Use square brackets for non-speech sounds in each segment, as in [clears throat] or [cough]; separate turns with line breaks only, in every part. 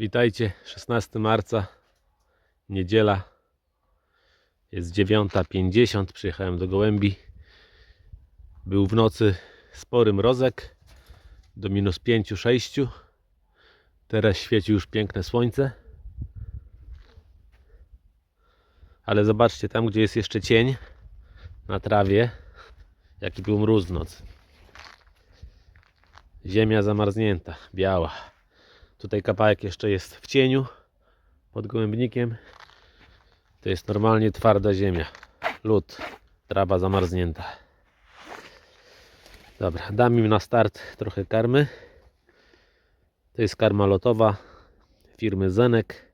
Witajcie, 16 marca, niedziela. Jest 9.50, przyjechałem do Gołębi. Był w nocy spory mrozek, do minus 5-6. Teraz świeci już piękne słońce. Ale zobaczcie, tam gdzie jest jeszcze cień na trawie, jaki był mróz w nocy. Ziemia zamarznięta, biała. Tutaj kawałek jeszcze jest w cieniu pod gołębnikiem. To jest normalnie twarda ziemia. Lód, trawa zamarznięta. Dobra, dam im na start trochę karmy. To jest karma lotowa firmy Zenek.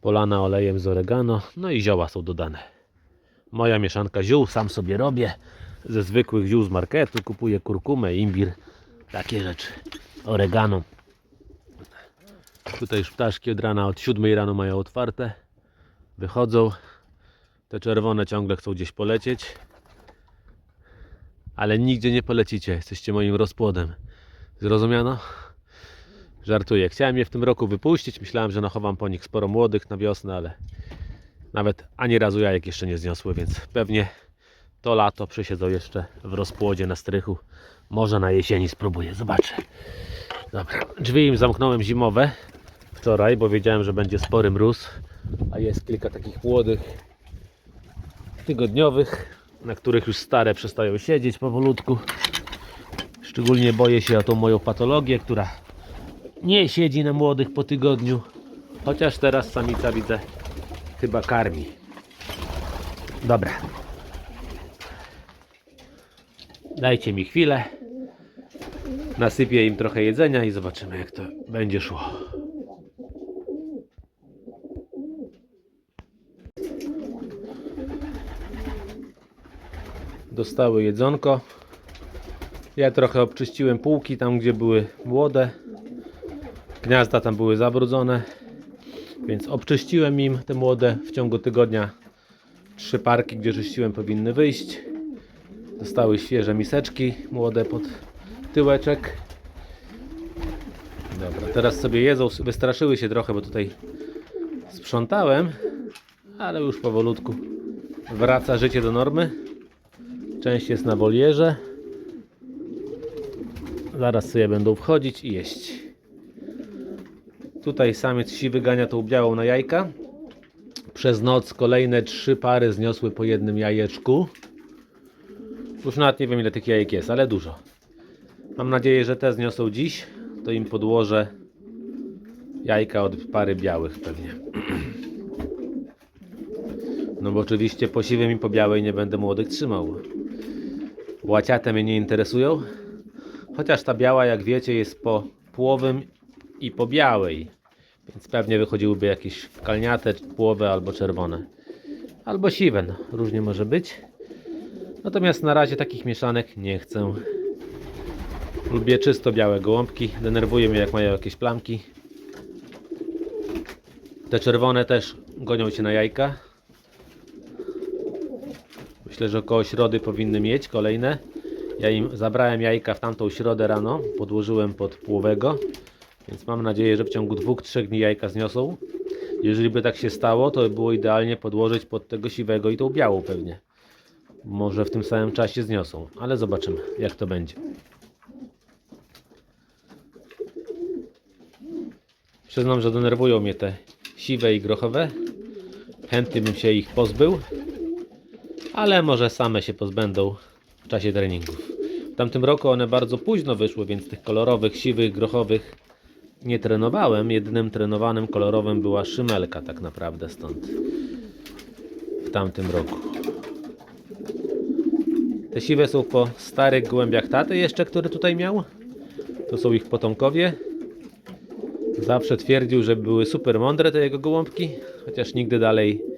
Polana olejem z oregano. No i zioła są dodane. Moja mieszanka ziół sam sobie robię. Ze zwykłych ziół z marketu kupuję kurkumę, imbir, takie rzeczy. Oregano. Tutaj już ptaszki od rana, od 7 rano mają otwarte. Wychodzą. Te czerwone ciągle chcą gdzieś polecieć. Ale nigdzie nie polecicie. Jesteście moim rozpłodem. Zrozumiano? Żartuję. Chciałem je w tym roku wypuścić. Myślałem, że nachowam po nich sporo młodych na wiosnę, ale nawet ani razu jajek jeszcze nie zniosły, więc pewnie to lato przysiedzą jeszcze w rozpłodzie na strychu. Może na jesieni spróbuję. Zobaczę. Dobra, drzwi im zamknąłem zimowe wczoraj, bo wiedziałem, że będzie spory mróz, a jest kilka takich młodych tygodniowych, na których już stare przestają siedzieć powolutku. Szczególnie boję się o tą moją patologię, która nie siedzi na młodych po tygodniu, chociaż teraz samica widzę chyba karmi. Dobra. Dajcie mi chwilę. Nasypię im trochę jedzenia i zobaczymy jak to będzie szło. Dostały jedzonko. Ja trochę obczyściłem półki tam gdzie były młode. Gniazda tam były zabrudzone. Więc obczyściłem im te młode w ciągu tygodnia. Trzy parki, gdzie czyściłem powinny wyjść. Dostały świeże miseczki młode pod tyłeczek. Dobra, teraz sobie jedzą, wystraszyły się trochę, bo tutaj sprzątałem, ale już powolutku wraca życie do normy. Część jest na wolierze. Zaraz sobie będą wchodzić i jeść. Tutaj samiec siwy gania tą białą na jajka. Przez noc kolejne trzy pary zniosły po jednym jajeczku. Już nawet nie wiem ile tych jajek jest, ale dużo. Mam nadzieję, że te zniosą dziś. To im podłożę jajka od pary białych pewnie. [clears throat] No bo oczywiście po siwym i po białej nie będę młodych trzymał. Łaciate mnie nie interesują. Chociaż ta biała, jak wiecie, jest po płowym i po białej. Więc pewnie wychodziłyby jakieś kalniate, płowe albo czerwone. Albo siwe, no, różnie może być. Natomiast na razie takich mieszanek nie chcę. Lubię czysto białe gołąbki. Denerwuje mnie jak mają jakieś plamki. Te czerwone też gonią się na jajka. Myślę, że około środy powinny mieć kolejne. Ja im zabrałem jajka w tamtą środę rano. Podłożyłem pod płowego. Więc mam nadzieję, że w ciągu dwóch, trzech dni jajka zniosą. Jeżeli by tak się stało, to by było idealnie podłożyć pod tego siwego i tą białą pewnie. Może w tym samym czasie zniosą, ale zobaczymy jak to będzie. Przyznam, że denerwują mnie te siwe i grochowe. Chętnie bym się ich pozbył, ale może same się pozbędą w czasie treningów. W tamtym roku one bardzo późno wyszły, więc tych kolorowych, siwych, grochowych nie trenowałem. Jedynym trenowanym kolorowym była szymelka tak naprawdę stąd w tamtym roku. Te siwe są po starych gołębiach taty jeszcze, który tutaj miał. To są ich potomkowie. Zawsze twierdził, że były super mądre te jego gołąbki, chociaż nigdy dalej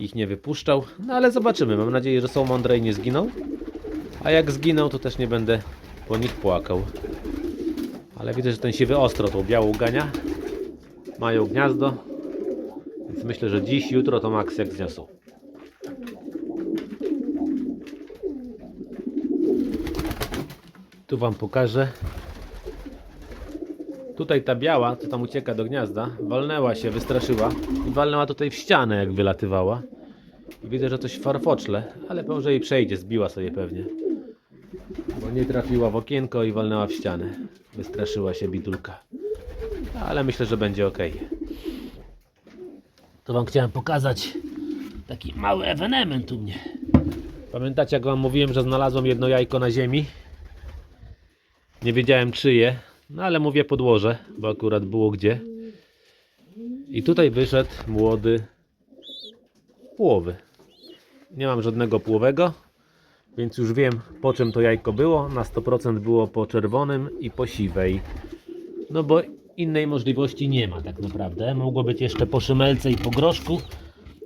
ich nie wypuszczał. No ale zobaczymy. Mam nadzieję, że są mądre i nie zginą. A jak zginą, to też nie będę po nich płakał. Ale widzę, że ten siwy ostro tą białą gania. Mają gniazdo. Więc myślę, że dziś, jutro to maks jak zniosą. Tu Wam pokażę. Tutaj ta biała, co tam ucieka do gniazda, walnęła się, wystraszyła i walnęła tutaj w ścianę, jak wylatywała. I widzę, że coś farfoczle, ale może jej przejdzie, zbiła sobie pewnie. Bo nie trafiła w okienko i walnęła w ścianę. Wystraszyła się bidulka. Ale myślę, że będzie ok. To wam chciałem pokazać taki mały ewenement u mnie. Pamiętacie, jak wam mówiłem, że znalazłem jedno jajko na ziemi? Nie wiedziałem czyje, no ale mówię podłoże, bo akurat było gdzie. I tutaj wyszedł młody płowy. Nie mam żadnego płowego, więc już wiem po czym to jajko było. Na 100% było po czerwonym i po siwej. No bo innej możliwości nie ma tak naprawdę. Mogło być jeszcze po szymelce i po groszku,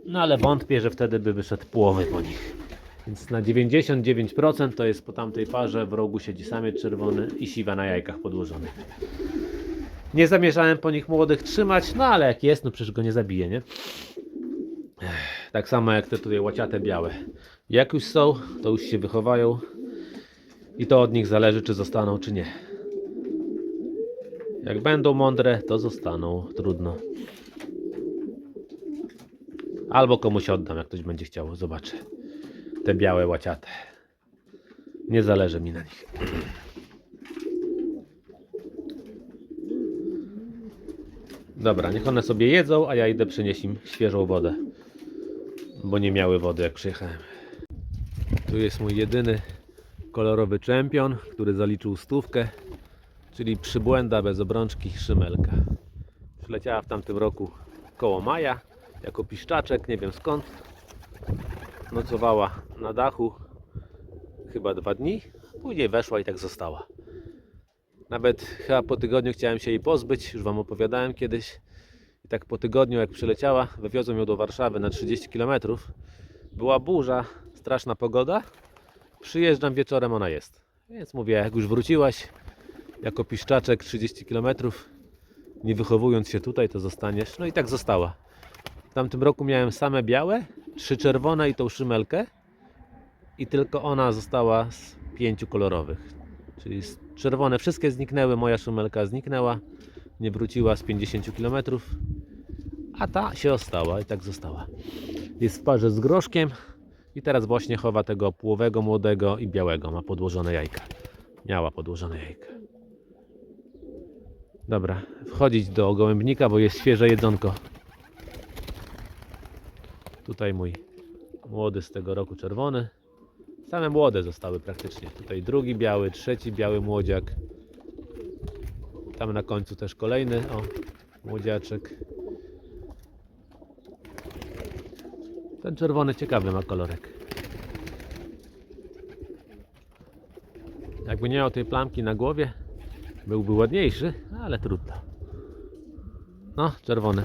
no ale wątpię, że wtedy by wyszedł płowy po nich. Więc na 99% to jest po tamtej parze w rogu siedzi samiec czerwony i siwa na jajkach podłożony. Nie zamierzałem po nich młodych trzymać, no ale jak jest, no przecież go nie zabije, nie? Tak samo jak te tutaj łaciate białe. Jak już są, to już się wychowają i to od nich zależy, czy zostaną, czy nie. Jak będą mądre, to zostaną. Trudno. Albo komuś oddam, jak ktoś będzie chciał. Zobaczę. Te białe łaciate. Nie zależy mi na nich. Dobra, niech one sobie jedzą, a ja idę przynieść im świeżą wodę. Bo nie miały wody jak przyjechałem. Tu jest mój jedyny kolorowy czempion, który zaliczył stówkę, czyli przybłęda bez obrączki szymelka. Przyleciała w tamtym roku koło maja, jako piszczaczek, nie wiem skąd. Nocowała na dachu chyba dwa dni, później weszła i tak została. Nawet chyba po tygodniu chciałem się jej pozbyć, już Wam opowiadałem kiedyś. I tak po tygodniu jak przyleciała, wywiozłem ją do Warszawy na 30 km. Była burza, straszna pogoda. Przyjeżdżam wieczorem, ona jest. Więc mówię, jak już wróciłaś jako piszczaczek 30 km, nie wychowując się tutaj, to zostaniesz. No i tak została. W tamtym roku miałem same białe, trzy czerwone i tą szymelkę. I tylko ona została z pięciu kolorowych. Czyli czerwone wszystkie zniknęły, moja szymelka zniknęła, nie wróciła z 50 km, a ta się ostała i tak została. Jest w parze z groszkiem i teraz właśnie chowa tego płowego, młodego i białego. Ma podłożone jajka. Miała podłożone jajka. Dobra, wchodzić do gołębnika, bo jest świeże jedzonko. Tutaj mój młody z tego roku czerwony. Same młode zostały praktycznie. Tutaj drugi biały, trzeci biały młodziak. Tam na końcu też kolejny, o, młodziaczek. Ten czerwony ciekawy ma kolorek. Jakby nie miał tej plamki na głowie, byłby ładniejszy, ale trudno. No, czerwony.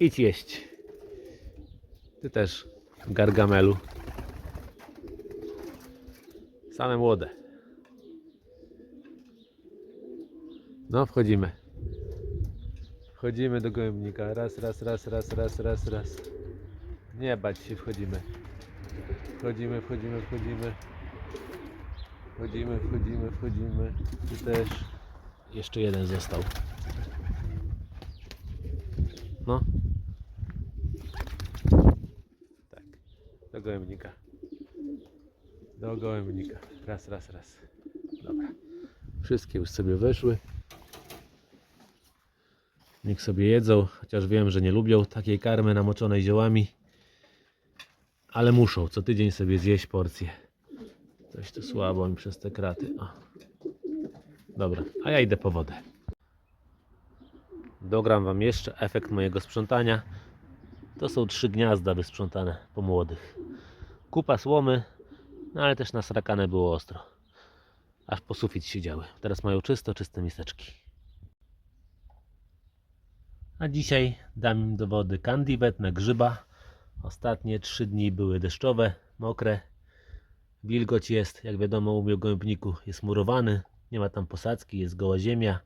Idź jeść. Ty też, gargamelu. Same młode. No, wchodzimy. Wchodzimy do gołębnika. Raz, raz, raz, raz, raz, raz, raz. Nie bać się, wchodzimy. Wchodzimy, wchodzimy, wchodzimy. Wchodzimy, wchodzimy, wchodzimy. Tu też. Jeszcze jeden został. No. Tak. Do gołębnika. Do gołębnika. Raz, raz, raz. Dobra. Wszystkie już sobie weszły. Niech sobie jedzą, chociaż wiem, że nie lubią takiej karmy namoczonej ziołami. Ale muszą co tydzień sobie zjeść porcję. Coś tu słabo mi przez te kraty. O. Dobra, a ja idę po wodę. Dogram Wam jeszcze efekt mojego sprzątania. To są trzy gniazda wysprzątane po młodych. Kupa słomy, no ale też nasrakane było ostro. Aż po sufit siedziały. Teraz mają czysto, czyste miseczki. A dzisiaj dam im do wody na grzyba. Ostatnie trzy dni były deszczowe, mokre. Wilgoć jest, jak wiadomo, u mnie w gołębniku jest murowany. Nie ma tam posadzki, jest goła ziemia.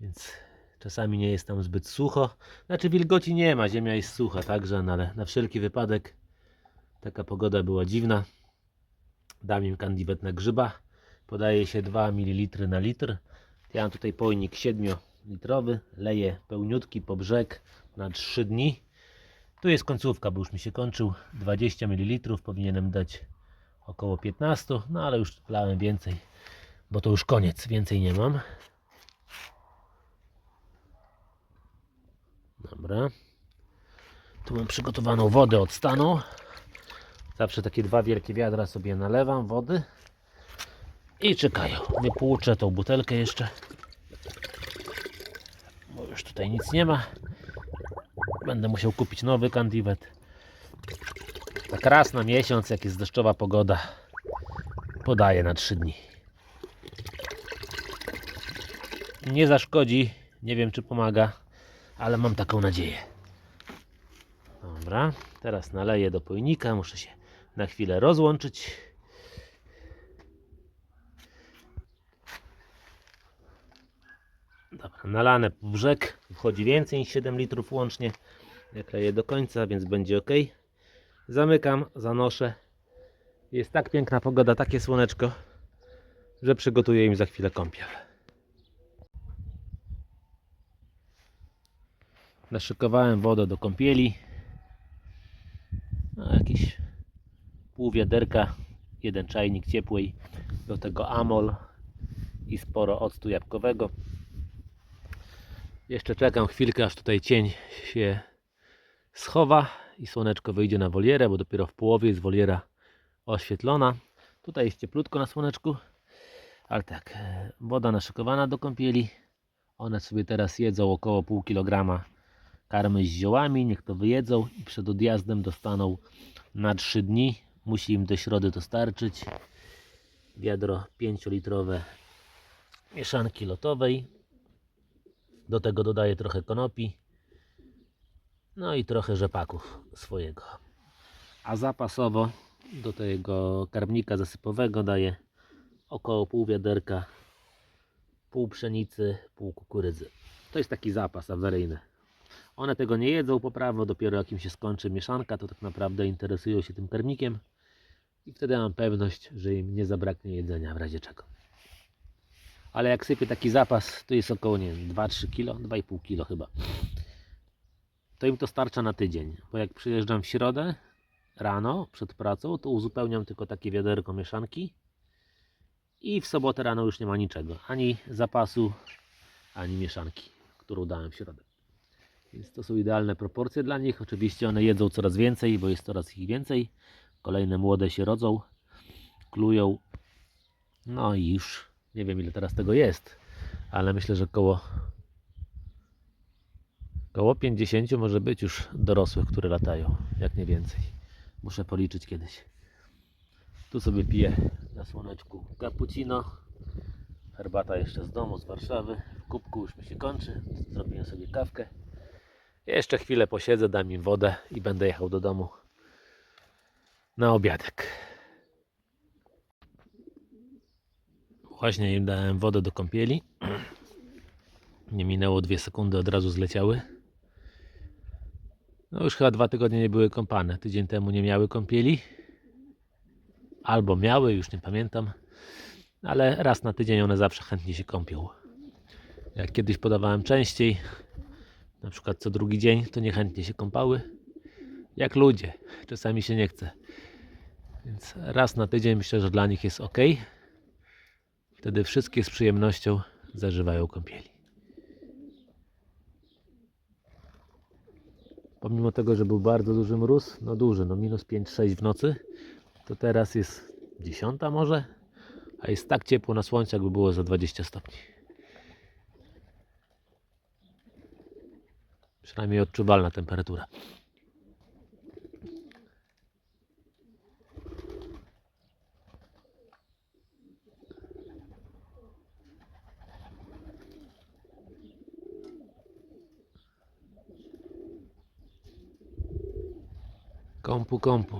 Więc czasami nie jest tam zbyt sucho. Znaczy wilgoci nie ma, ziemia jest sucha także, no ale na wszelki wypadek taka pogoda była dziwna. Dam im candiwet na grzyba. Podaje się 2 ml na litr. Ja mam tutaj pojnik 7-litrowy, leję pełniutki po brzeg na 3 dni. Tu jest końcówka, bo już mi się kończył. 20 ml powinienem dać około 15, no ale już lałem więcej, bo to już koniec, więcej nie mam. Dobra. Tu mam przygotowaną wodę od stanu. Zawsze takie dwa wielkie wiadra sobie nalewam wody. I czekają. Wypłuczę tą butelkę jeszcze. Bo już tutaj nic nie ma. Będę musiał kupić nowy kandiwet. Tak raz na miesiąc, jak jest deszczowa pogoda, podaję na 3 dni. Nie zaszkodzi, nie wiem czy pomaga, ale mam taką nadzieję. Dobra, teraz naleję do pojnika, muszę się na chwilę rozłączyć. Dobra, nalane po brzeg, wchodzi więcej niż 7 litrów łącznie. Ja kleję do końca, więc będzie ok. Zamykam, zanoszę. Jest tak piękna pogoda, takie słoneczko, że przygotuję im za chwilę kąpiel. Naszykowałem wodę do kąpieli. No, jakieś pół wiaderka, jeden czajnik ciepłej, do tego amol i sporo octu jabłkowego. Jeszcze czekam chwilkę, aż tutaj cień się schowa i słoneczko wyjdzie na wolierę, bo dopiero w połowie jest woliera oświetlona. Tutaj jest cieplutko na słoneczku, ale tak, e, woda naszykowana do kąpieli. One sobie teraz jedzą około pół kilograma karmy z ziołami, niech to wyjedzą i przed odjazdem dostaną na 3 dni. Musi im do środy dostarczyć wiadro 5-litrowe mieszanki lotowej. Do tego dodaję trochę konopi. No i trochę rzepaków swojego. A zapasowo do tego karmnika zasypowego daję około pół wiaderka, pół pszenicy, pół kukurydzy. To jest taki zapas awaryjny. One tego nie jedzą po prawo, dopiero jak im się skończy mieszanka, to tak naprawdę interesują się tym karmnikiem i wtedy mam pewność, że im nie zabraknie jedzenia w razie czego. Ale jak sypię taki zapas, to jest około nie wiem, 2-3 kg, 2,5 kg chyba. To im to starcza na tydzień, bo jak przyjeżdżam w środę rano przed pracą, to uzupełniam tylko takie wiaderko mieszanki i w sobotę rano już nie ma niczego, ani zapasu, ani mieszanki, którą dałem w środę. Więc to są idealne proporcje dla nich. Oczywiście one jedzą coraz więcej, bo jest coraz ich więcej. Kolejne młode się rodzą, klują. No i już nie wiem ile teraz tego jest, ale myślę, że koło koło 50 może być już dorosłych, które latają, jak nie więcej. Muszę policzyć kiedyś. Tu sobie piję na słoneczku cappuccino. Herbata jeszcze z domu, z Warszawy. W kubku już mi się kończy. Zrobiłem sobie kawkę. Jeszcze chwilę posiedzę, dam im wodę i będę jechał do domu na obiadek. Właśnie im dałem wodę do kąpieli. Nie minęło dwie sekundy, od razu zleciały. No już chyba dwa tygodnie nie były kąpane. Tydzień temu nie miały kąpieli. Albo miały, już nie pamiętam. Ale raz na tydzień one zawsze chętnie się kąpią. Jak kiedyś podawałem częściej, na przykład co drugi dzień, to niechętnie się kąpały. Jak ludzie, czasami się nie chce. Więc raz na tydzień myślę, że dla nich jest ok. Wtedy wszystkie z przyjemnością zażywają kąpieli. Pomimo tego, że był bardzo duży mróz, no duży, no minus 5-6 w nocy, to teraz jest 10 może, a jest tak ciepło na słońcu, jakby było za 20 stopni. Przynajmniej odczuwalna temperatura. Kąpu, kąpu.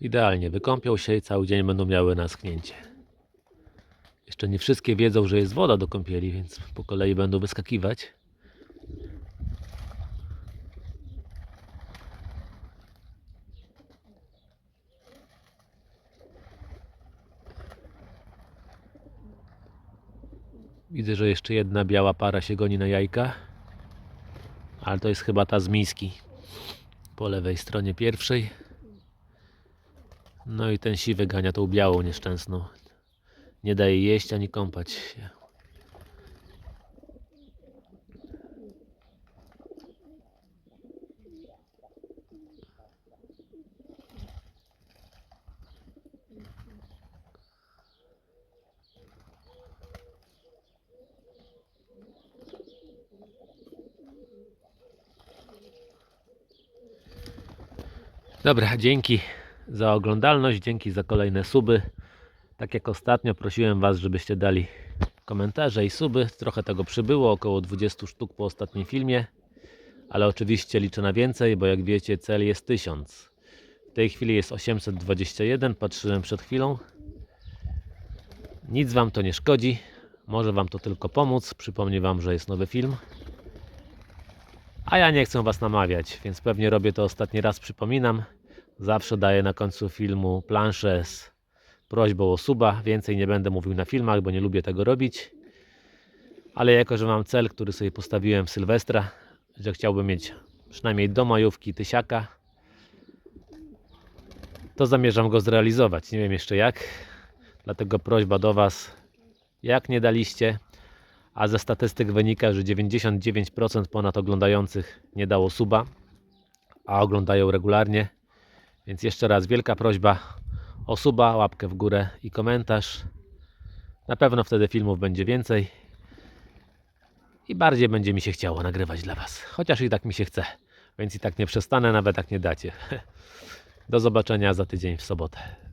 Idealnie, wykąpią się i cały dzień będą miały naschnięcie. Jeszcze nie wszystkie wiedzą, że jest woda do kąpieli, więc po kolei będą wyskakiwać. Widzę, że jeszcze jedna biała para się goni na jajka. Ale to jest chyba ta z miski. Po lewej stronie pierwszej. No i ten siwy gania tą białą nieszczęsną. Nie daje jeść ani kąpać się. Dobra, dzięki za oglądalność, dzięki za kolejne suby. Tak jak ostatnio prosiłem Was, żebyście dali komentarze i suby. Trochę tego przybyło, około 20 sztuk po ostatnim filmie. Ale oczywiście liczę na więcej, bo jak wiecie cel jest 1000. W tej chwili jest 821, patrzyłem przed chwilą. Nic Wam to nie szkodzi. Może Wam to tylko pomóc. Przypomnę Wam, że jest nowy film. A ja nie chcę Was namawiać, więc pewnie robię to ostatni raz, przypominam. Zawsze daję na końcu filmu planszę z prośbą o suba. Więcej nie będę mówił na filmach, bo nie lubię tego robić. Ale jako, że mam cel, który sobie postawiłem w Sylwestra, że chciałbym mieć przynajmniej do majówki tysiaka, to zamierzam go zrealizować. Nie wiem jeszcze jak. Dlatego prośba do Was, jak nie daliście, a ze statystyk wynika, że 99% ponad oglądających nie dało suba, a oglądają regularnie. Więc jeszcze raz wielka prośba o suba, łapkę w górę i komentarz. Na pewno wtedy filmów będzie więcej i bardziej będzie mi się chciało nagrywać dla Was. Chociaż i tak mi się chce, więc i tak nie przestanę, nawet jak nie dacie. [laughs] Do zobaczenia za tydzień w sobotę.